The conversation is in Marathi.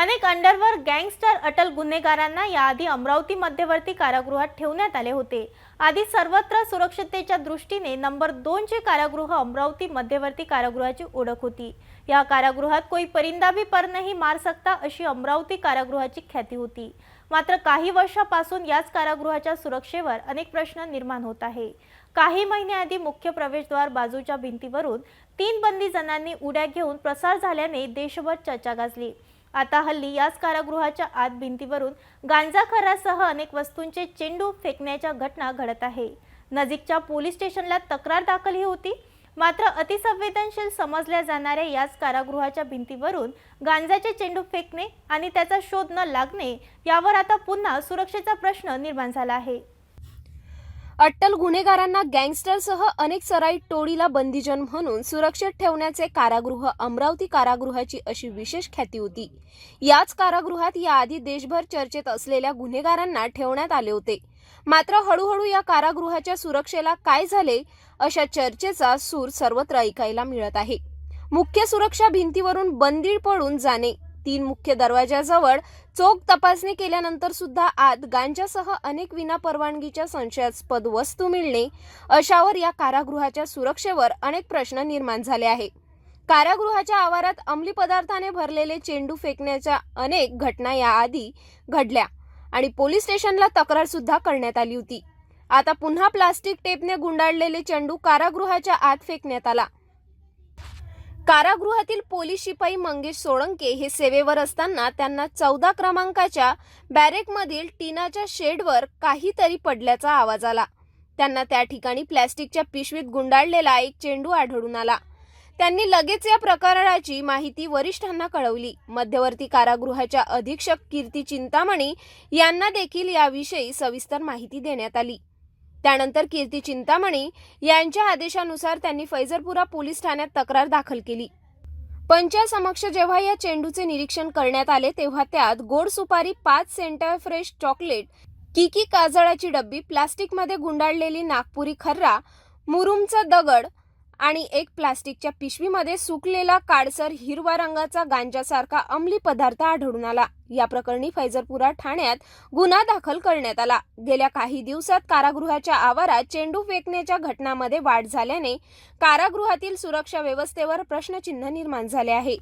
अनेक अंडरवर गँगस्टर अटल गुन्हेगारांना याआधी अमरावती मध्यवर्ती कारागृहात ठेवण्यात आले होते. आधी सर्वत्र सुरक्षिततेच्या दृष्टीने नंबर दोनचे कारागृह अमरावती मध्यवर्ती कारागृहाची ओळख होती. या कारागृहात कोई परिंदा भी पर नाही मार सकता अशी अमरावती कारागृहाची ख्याती होती. मात्र काही वर्षापासून याच कारागृहाच्या सुरक्षेवर अनेक प्रश्न निर्माण होत आहे. काही महिन्याआधी मुख्य प्रवेशद्वार बाजूच्या भिंतीवरून तीन बंदी जणांनी उड्या घेऊन प्रसार झाल्याने देशभर चर्चा गाजली. आता हल्ली याच कारागृहाच्या आत भिंतीवरून गांजा खरासह अनेक वस्तूंचे चेंडू फेकण्याच्या घटना घडत आहे. नजीकच्या पोलीस स्टेशनला तक्रार दाखलही होती. मात्र अतिसंवेदनशील समजल्या जाणाऱ्या याच कारागृहाच्या भिंतीवरून गांजाचे चेंडू फेकणे आणि त्याचा शोध न लागणे यावर आता पुन्हा सुरक्षेचा प्रश्न निर्माण झाला आहे. अट्टल गुन्हेगारांना गँगस्टरसह अनेक सराई टोळीला बंदीजन म्हणून सुरक्षित ठेवण्याचे कारागृह अमरावती कारागृहाची अशी विशेष ख्याती होती. याच कारागृहात याआधी देशभर चर्चेत असलेल्या गुन्हेगारांना ठेवण्यात आले होते. मात्र हळूहळू या कारागृहाच्या सुरक्षेला काय झाले अशा चर्चेचा सूर सर्वत्र ऐकायला मिळत आहे. मुख्य सुरक्षा भिंतीवरून बंदी पडून जाणे तीन मुख्य दरवाजाजवळ चोख तपासणी केल्यानंतर सुद्धा आत गांजासह अनेक विना परवानगीच्या संशयास्पद वस्तू मिळणे अशावर या कारागृहाच्या सुरक्षेवर अनेक प्रश्न निर्माण झाले आहे कारागृहाच्या आवारात अंमली पदार्थाने भरलेले चेंडू फेकण्याच्या अनेक घटना याआधी घडल्या आणि पोलीस स्टेशनला तक्रार सुद्धा करण्यात आली होती. आता पुन्हा प्लास्टिक टेपने गुंडाळलेले चेंडू कारागृहाच्या आत फेकण्यात आला. कारागृहातील पोलीस शिपाई मंगेश सोळंके हे सेवेवर असताना त्यांना चौदा क्रमांकाच्या बॅरेकमधील टीनाच्या शेडवर काहीतरी पडल्याचा आवाज आला. त्यांना त्या ठिकाणी प्लॅस्टिकच्या पिशवीत गुंडाळलेला एक चेंडू आढळून आला. त्यांनी लगेच या प्रकरणाची माहिती वरिष्ठांना कळवली. मध्यवर्ती कारागृहाच्या अधीक्षक कीर्ती चिंतामणी यांना देखील याविषयी सविस्तर माहिती देण्यात आली. त्यानंतर कीर्ती चिंतामणी यांच्या आदेशानुसार त्यांनी फैजरपुरा पोलीस ठाण्यात तक्रार दाखल केली. पंचासमक्ष जेव्हा या चेंडूचे निरीक्षण करण्यात आले तेव्हा त्यात गोड सुपारी पाच सेंटर फ्रेश चॉकलेट किकी काजळाची डब्बी प्लास्टिकमध्ये गुंडाळलेली नागपुरी खर्रा मुरुमचा दगड आणि एक प्लास्टिकच्या पिशवीमध्ये सुकलेला काळसर हिरवा रंगाचा गांजासारखा अंमली पदार्थ आढळून आला. या प्रकरणी फैजरपुरा ठाण्यात गुन्हा दाखल करण्यात आला. गेल्या काही दिवसात कारागृहाच्या आवारात चेंडू फेकण्याच्या घटनांमध्ये वाढ झाल्याने कारागृहातील सुरक्षा व्यवस्थेवर प्रश्नचिन्ह निर्माण झाले आहे.